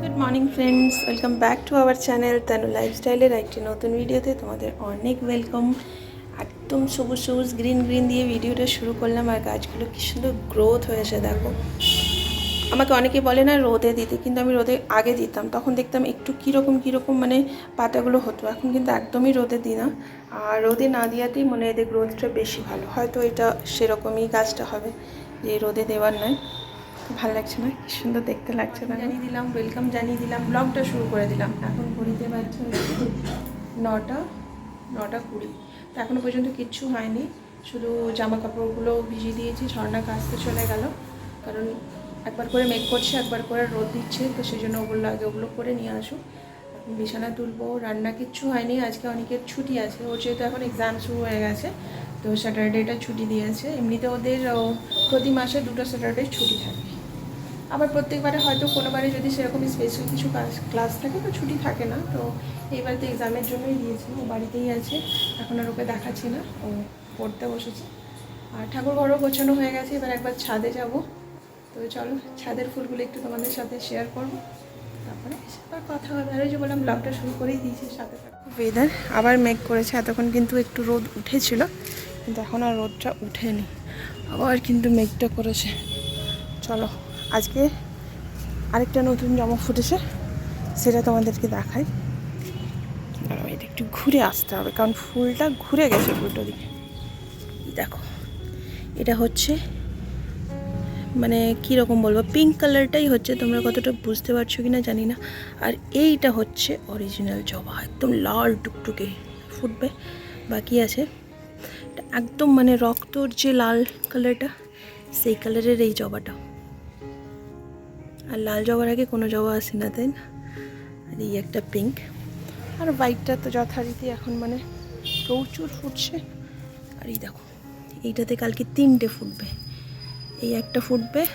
Good morning friends welcome back to our channel Tanu লাইফস্টাইলের একটি নতুন ভিডিওতে তোমাদের অনেক ওয়েলকাম একদম সবুজ সবুজ গ্রিন গ্রিন দিয়ে ভিডিওটা শুরু করলাম আর গাছগুলো কি সুন্দর গ্রোথ হয়েছে, দেখো। আমাকে অনেকে বলে না রোদে দিতে, কিন্তু আমি রোদে আগে দিতাম। তখন দেখতাম একটু কীরকম কীরকম মানে পাতাগুলো হতো। এখন কিন্তু একদমই রোদে দিই না। আর রোদে না দেওয়াতেই মনে হয় এদের গ্রোথটা বেশি ভালো। হয়তো এটা সেরকমই গাছটা হবে, যে রোদে দেওয়ার নয়। ভালো লাগছে না? কি সুন্দর দেখতে লাগছে না জানিয়ে দিলাম ওয়েলকাম জানিয়ে দিলাম। ব্লগটা শুরু করে দিলাম। এখন বাজছে হচ্ছে নটা নটা কুড়ি। তো এখনও পর্যন্ত কিচ্ছু হয়নি। শুধু জামা কাপড়গুলো ভিজিয়ে দিয়েছি, ঝর্ণা কাচতে চলে গেল। কারণ একবার করে মেঘ করছে, একবার করে রোদ দিচ্ছে, তো সেই জন্য ওগুলো আগে ওগুলো করে নিয়ে আসুক বিছানা তুলবো, রান্না কিচ্ছু হয়নি, আজকে অনেকের ছুটি আছে। ওর যেহেতু এখন এক্সাম শুরু হয়ে গেছে, তো স্যাটারডেটা ছুটি দিয়েছে। এমনিতে ওদের প্রতি মাসে দুটো স্যাটারডে ছুটি থাকে। আবার প্রত্যেকবারে হয়তো কোনোবারে যদি সেরকম স্পেশাল কিছু কাজ- ক্লাস থাকে তো ছুটি থাকে না, তো এইবার তো এক্সামের জন্যই দিয়েছি, ও বাড়িতেই আছে, এখন আর ওকে দেখাচ্ছি না, ও পড়তে বসেছে। আর ঠাকুর ঘরও গোছানো হয়ে গেছে, এবার একবার ছাদে যাব। তো চলো, ছাদের ফুলগুলো একটু তোমাদের সাথে শেয়ার করব। তারপরে আবার কথা হবে, আর ওই যে বললাম ব্লগটা শুরু করেই দিয়েছি, সাথে ওয়েদার আবার মেঘ করেছে, এতক্ষণ কিন্তু একটু রোদ উঠেছিল, কিন্তু এখন আর রোদটা উঠেনি। আবার কিন্তু মেঘটা করেছে। চলো। আজকে আরেকটা নতুন জামা ফুটেছে, সেটা তোমাদেরকে দেখাই। এটা একটু ঘুরে আসতে হবে, কারণ ফুলটা ঘুরে গেছে উল্টো দিকে। দেখো, এটা হচ্ছে মানে কীরকম বলব পিঙ্ক কালারটাই হচ্ছে, তোমরা কতটা বুঝতে পারছ কি না জানি না। আর এইটা হচ্ছে অরিজিনাল জবা, একদম লাল টুকটুকে ফুটবে, বাকি আছে একদম মানে রক্তর যে লাল কালারটা সেই কালারের এই জবাটা। আর লাল জবার আগে কোনো জবা আসে না, তাই না? আর এই একটা পিঙ্ক আর হোয়াইটটা তো যথারীতি এখন মানে প্রচুর ফুটছে। আর এই দেখো, এইটাতে কালকে তিনটে ফুটবে। এই একটা ফুটবে,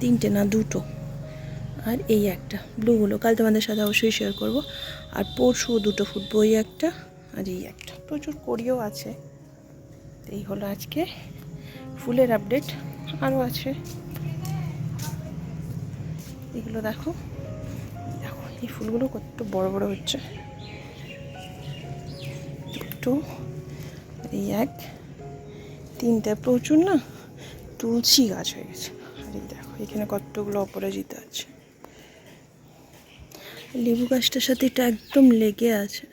তিনটে না, দুটো। আর এই একটা ব্লুগুলো কাল তোমাদের সাথে অবশ্যই শেয়ার করব। আর পরশুও দুটো ফুটবে, ওই একটা আর এই একটা। প্রচুর করিও আছে। এই হলো আজকে ফুলের আপডেট আরও আছে। এগুলো দেখো। দেখো, এই ফুলগুলো কত বড় বড় হচ্ছে। দুটো এই এক, তিনটা, প্রচুর না? তুলসী গাছ হয়ে গেছে। আর এই দেখো, এখানে কতগুলো অপরাজিতা আছে। লেবু গাছটার সাথে এটা একদম লেগে আছে।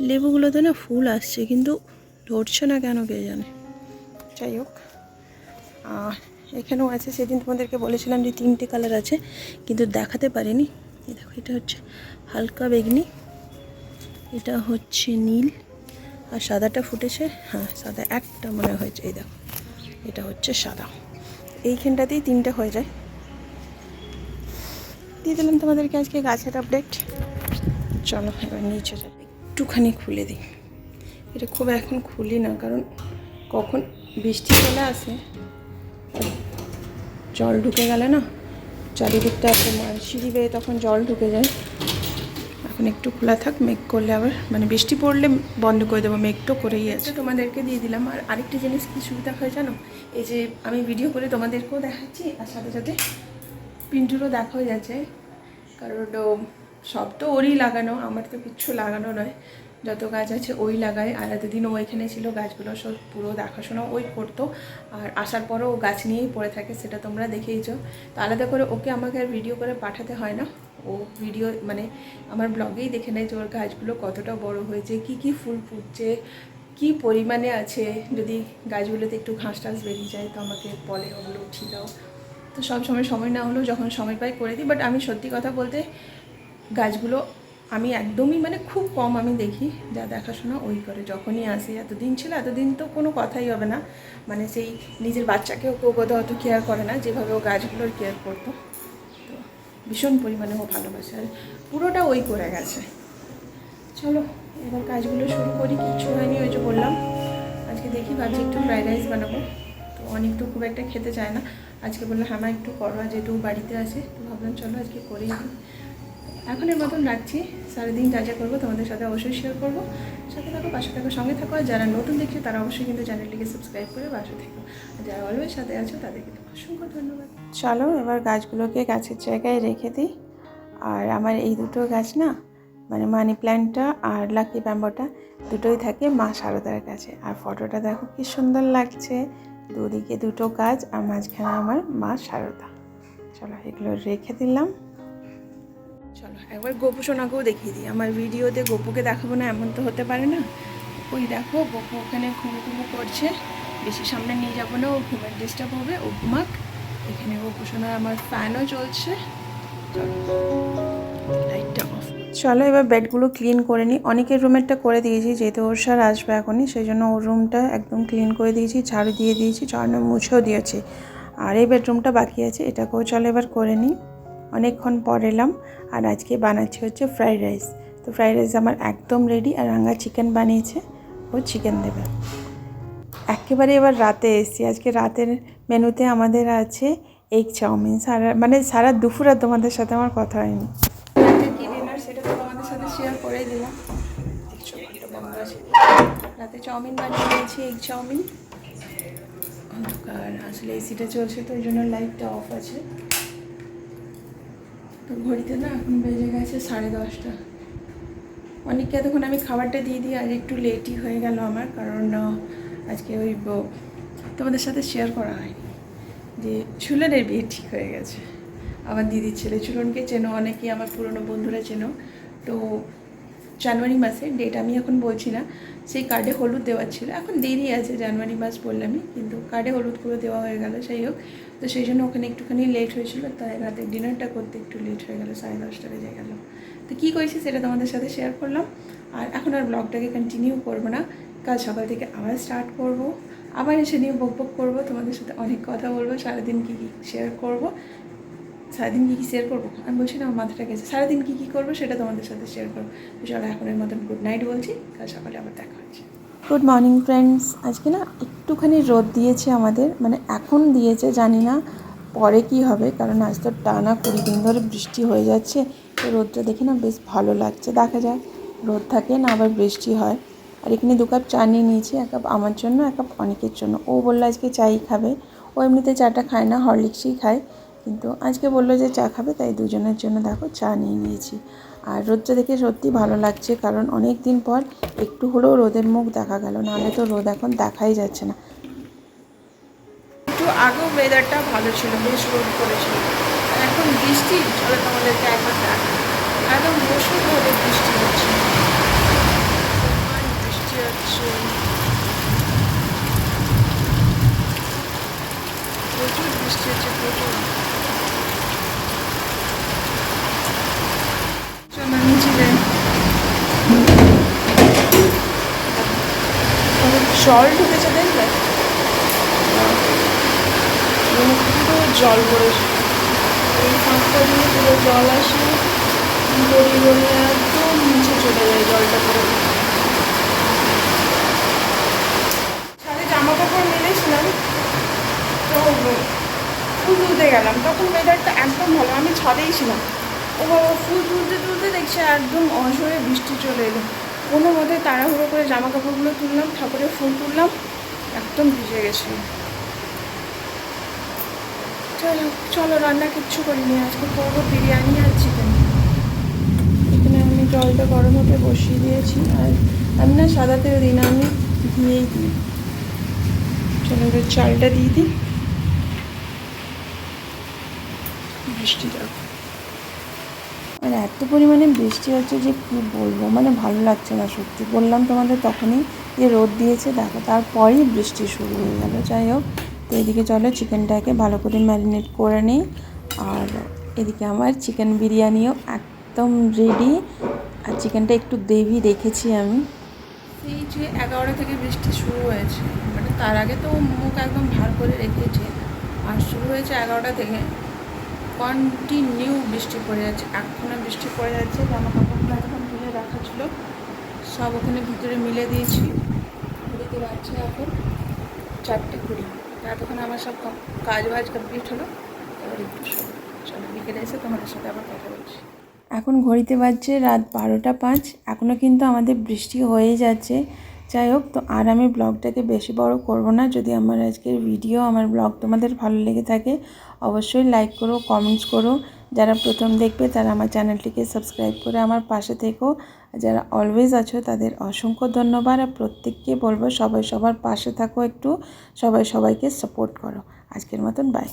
লেবুগুলোতে না ফুল আসছে, কিন্তু ধরছে না কেন কে জানে? যাই হোক আর এখানেও আছে, সেদিন তোমাদেরকে বলেছিলাম যে তিনটে কালার আছে, কিন্তু দেখাতে পারিনি। এই দেখো, এটা হচ্ছে হালকা বেগনি, এটা হচ্ছে নীল, আর সাদাটা ফুটেছে হ্যাঁ সাদা একটা মনে হয়েছে, এই দেখো, এটা হচ্ছে সাদা। এইখানটাতেই তিনটে হয়ে যায়। দিয়ে দিলাম তোমাদেরকে আজকে গাছের আপডেট চলো, এবার নিচে যাই। একটুখানি খুলে দিই। এটা খুব এখন খুলি না, কারণ কখন বৃষ্টি চলে আসে জল ঢুকে গেলে না চারিদিকটা তোমার সিঁড়ি বেয়ে তখন জল ঢুকে যায়। এখন একটু খোলা থাক, মেঘ করলে আবার মানে বৃষ্টি পড়লে বন্ধ করে দেবো মেঘ তো করেই আছে। তোমাদেরকে দিয়ে দিলাম। আর আরেকটা জিনিস কি সুবিধা হয় জানো? এই যে আমি ভিডিও করে তোমাদেরকেও দেখাচ্ছি, আর সাথে সাথে পিন্টুরও দেখা হয়ে যাচ্ছে। কারণ সব তো ওরই লাগানো, আমার তো কিচ্ছু লাগানো নয়। যত গাছ আছে ওই লাগায়। আর এতদিন ও এখানে ছিল, গাছগুলো সব পুরো দেখাশোনা ওই করতো। আর আসার পরও ও গাছ নিয়েই পড়ে থাকে, সেটা তোমরা দেখেইছো। তো আলাদা করে ওকে আমাকে আর ভিডিও করে পাঠাতে হয় না। ও ভিডিও মানে আমার ব্লগেই দেখে নেয় যে ওর গাছগুলো কতটা বড় হয়েছে, কি কি ফুল ফুটছে, কি পরিমাণে আছে। যদি গাছগুলোতে একটু ঘাস টাস বেরিয়ে যায়, তো আমাকে বলে ওগুলো উঠিয়ে দাও। তো সব সময় সময় না হলেও যখন সময় পাই করে দিই। বাট আমি সত্যি কথা বলতে গাছগুলো আমি একদমই মানে খুব কম আমি দেখি যা দেখাশোনা ওই করে। যখনই আসি, এতদিন ছিল, এতদিন তো কোনো কথাই হবে না। মানে সেই নিজের বাচ্চাকেও কেউ বোধহয় অত কেয়ার করে না, যেভাবে ও গাছগুলোর কেয়ার করতো। তো ভীষণ পরিমাণে ও ভালোবাসে। আর পুরোটা ওই করে গেছে। চলো, এবার কাজগুলো শুরু করি, কিচ্ছু হয়নি, ওই যে বললাম। আজকে দেখি, ভাবছি একটু ফ্রাইড রাইস বানাবো। তো অনেক তো খুব একটা খেতে চায় না। আজকে বলল হ্যাঁ একটু করো, যেহেতু বাড়িতে আছে। তো ভাবলাম, চলো, আজকে করেই এখনের মতন রাখছি। সারাদিন যা যা করব তোমাদের সাথে অবশ্যই শেয়ার করব। সাথে থাকো, পাশে থাকো, সঙ্গে থাকো। আর যারা নতুন দেখছে, তারা অবশ্যই কিন্তু চ্যানেলটিকে সাবস্ক্রাইব করে পাশে থেকো। আর যারা অলওয়েজ সাথে আছো তাদেরকে তো অসংখ্য ধন্যবাদ। চলো, এবার গাছগুলোকে গাছের জায়গায় রেখে দিই। আর আমার এই দুটো গাছ না মানে মানি প্ল্যান্টটা আর লাকি ব্যাম্বোটা দুটোই থাকে মা শারদার কাছে। আর ফটোটা দেখো কি সুন্দর লাগছে। দুদিকে দুটো গাছ আর মাঝখানে আমার মা শারদা চলো, এগুলো রেখে দিলাম। চলো, একবার গোপু সোনাকেও দেখিয়ে দিই। আমার ভিডিওতে গোপুকে দেখাবো না, এমন তো হতে পারে না। ওই দেখো, গোপু ওখানে ঘুমু ঘুমু করছে। বেশি সামনে নিয়ে যাব না, ও ঘুমের ডিস্টার্ব হবে, ও ঘুমাক। এখানে গোপু সোনা আমার ফ্যানও চলছে। চলো এবার বেডগুলো ক্লিন করে নিই। অনেকের রুমেরটা করে দিয়েছি, যেহেতু ওর স্যার আসবে এখনই সেই জন্য ওর রুমটা একদম ক্লিন করে দিয়েছি, ঝাড়ু দিয়ে দিয়েছি, ঝাড়ু মুছেও দিয়েছি। আর এই বেডরুমটা বাকি আছে, এটাকেও চলো এবার করে নিই। অনেকক্ষণ পর এলাম আর আজকে বানাচ্ছি হচ্ছে ফ্রাইড রাইস তো ফ্রাইড রাইস আমার একদম রেডি আর রাঙা চিকেন বানিয়েছে, ও চিকেন দেবে। একেবারে এবার রাতে এসেছি। আজকে রাতের মেনুতে আমাদের আছে এগ চাউমিন। সারা মানে সারা দুপুর আর তোমাদের সাথে আমার কথা হয়নি। সেটা তো তোমাদের সাথে শেয়ার দিলাম। রাতে চাউমিন বানিয়ে নিয়েছি এগ চাউমিন। অন্ধকার, আসলে এসিটা চলছে তো ওই জন্য লাইটটা অফ আছে। তো ঘড়িতে না এখন বেজে গেছে সাড়ে দশটা। অনেককে এতক্ষণ আমি খাবারটা দিয়ে দিই আজ একটু লেটই হয়ে গেল আমার, কারণ আজকে ওই তোমাদের সাথে শেয়ার করা হয়নি যে ঝুলনের বিয়ে ঠিক হয়ে গেছে। আমার দিদির ছেলে ঝুলনকে চেনো, অনেকেই আমার পুরনো বন্ধুরা চেনো। তো জানুয়ারি মাসে ডেট আমি এখন বলছি না, সেই কার্ডে হলুদ দেওয়ার ছিল। এখন দেরি আছে জানুয়ারি মাস বললামই, কিন্তু কার্ডে হলুদ করে দেওয়া হয়ে গেল, যাই হোক। তো সেই জন্য ওখানে একটুখানি লেট হয়েছিল, তাই রাতে ডিনারটা করতে একটু লেট হয়ে গেল, সাড়ে দশটা বেজে গেল। তো কী করেছি সেটা তোমাদের সাথে শেয়ার করলাম। আর এখন আর ব্লগটাকে কন্টিনিউ করব না, কাল সকাল থেকে আবার স্টার্ট করব। আবার এসে নিয়ে বক বক করব, তোমাদের সাথে অনেক কথা বলব, সারাদিন কী কী শেয়ার করব। সারাদিন কী কী শেয়ার করব? আমি বলছি, না, আমার মাথাটা গেছে। সারাদিন কী কী করব সেটা তোমাদের সাথে শেয়ার করব। চলো এখনের মতন গুড নাইট বলছি। কাল সকালে আবার দেখা হচ্ছে। গুড মর্নিং ফ্রেন্ডস আজকে না একটুখানি রোদ দিয়েছে আমাদের মানে এখন দিয়েছে, জানি না পরে কি হবে, কারণ আজ তো টানা কুড়ি দিন ধরে বৃষ্টি হয়ে যাচ্ছে। তো রোদটা দেখে না বেশ ভালো লাগছে। দেখা যাক, রোদ থাকে না আবার বৃষ্টি হয়। আর এখানে দু কাপ চা নিয়ে নিয়েছি, এক কাপ আমার জন্য, এক কাপ অনেকের জন্য। ও বলল, আজকে চাই খাবে। ও এমনিতে চাটা খায় না, হরলিক্সই খায়। কিন্তু আজকে বলল যে চা খাবে, তাই দুজনের জন্য দেখো চা নিয়ে নিয়েছি। আর রোদটা দেখে সত্যি ভালো লাগছে, কারণ অনেক দিন পর একটু হলেও রোদের মুখ দেখা গেল, নাহলে তো রোদ এখন দেখাই যাচ্ছে না। একটু আগেও ওয়েদারটা ভালো ছিল, বেশ রোদ করেছিল এখন বৃষ্টি, চলে তোমাদেরকে একবার দেখা একদম মুসুলভাবে বৃষ্টি হচ্ছে। বৃষ্টি হচ্ছে। প্রচুর বৃষ্টি হচ্ছে, প্রচুর চলো নিচে যাই অনেক জল ঢুকেছে দেখলে? রুম পুরো জল পড়েছে এই ফাঁকটা দিয়ে পুরো জল আসে। গড়ি গড়িয়ে একদম নিচে চলে যায় জলটা পুরো। সাথে জামা কাপড় মেলেছিলাম। তো ফুল তুলতে গেলাম। তখন ওয়েদারটা একদম ভালো, আমি ছাদেই ছিলাম। ও বাবা, ফুল তুলতে তুলতে দেখছি একদম অঝরে বৃষ্টি চলে এলো। কোনো মতে তাড়াহুড়ো করে জামা কাপড়গুলো তুললাম, ঠাকুরের ফুল তুললাম, একদম ভিজে গেছি। চলো চলো, রান্না কিচ্ছু করিনি, আজকে করব বিরিয়ানি আর চিকেন এখানে আমি জলটা গরম হতে বসিয়ে দিয়েছি, আর আমি না সাদা তেল দিই না, আমি দিয়েই দিই। চলো চালটা দিয়ে দিই। বৃষ্টি দেখো আর এত পরিমাণে বৃষ্টি হচ্ছে যে কি বলব? মানে ভালো লাগছে না সত্যি। বললাম তোমাদের তখনই যে রোদ দিয়েছে, দেখো তারপরেই বৃষ্টি শুরু হয়ে গেল। যাই হোক, তো এদিকে চলো চিকেনটাকে ভালো করে ম্যারিনেট করে নিই। আর এদিকে আমার চিকেন বিরিয়ানিও একদম রেডি আর চিকেনটা একটু দেবি রেখেছি আমি। সেই যে এগারোটা থেকে বৃষ্টি শুরু হয়েছে মানে তার আগে তো মুখ একদম ভার করে রেখেছে। আর শুরু হয়েছে এগারোটা থেকে। কন্টিনিউ বৃষ্টি পড়ে যাচ্ছে এখনও বৃষ্টি পড়ে যাচ্ছে জামা কাপড়গুলো এখন তুলে রাখা ছিল, সব ওখানে ভিতরে মিলে দিয়েছি। ঘুরিতে পারছে এখন চারটে কুড়ি। এতক্ষণ আমার সব কাজ বাজ কমপ্লিট হলো, এবার একটু। চলো, বিকেলে এসে তোমাদের সাথে আবার কথা বলছি। এখন ঘড়িতে বাজছে রাত বারোটা পাঁচ এখনও কিন্তু আমাদের বৃষ্টি হয়েই যাচ্ছে। যাই হোক, তো আর আমি ব্লগটাকে বেশি বড় করব না। যদি আমার আজকের ভিডিও আমার ব্লগ তোমাদের ভালো লেগে থাকে, অবশ্যই লাইক করো কমেন্টস করো। যারা প্রথম দেখবে, তারা আমার চ্যানেলটিকে সাবস্ক্রাইব করে আমার পাশে থেকো। যারা অলওয়েজ আছো, তাদের অসংখ্য ধন্যবাদ। আর প্রত্যেককে বলব, সবাই সবার পাশে থাকো একটু, সবাই সবাইকে সাপোর্ট করো। আজকের মতন বাই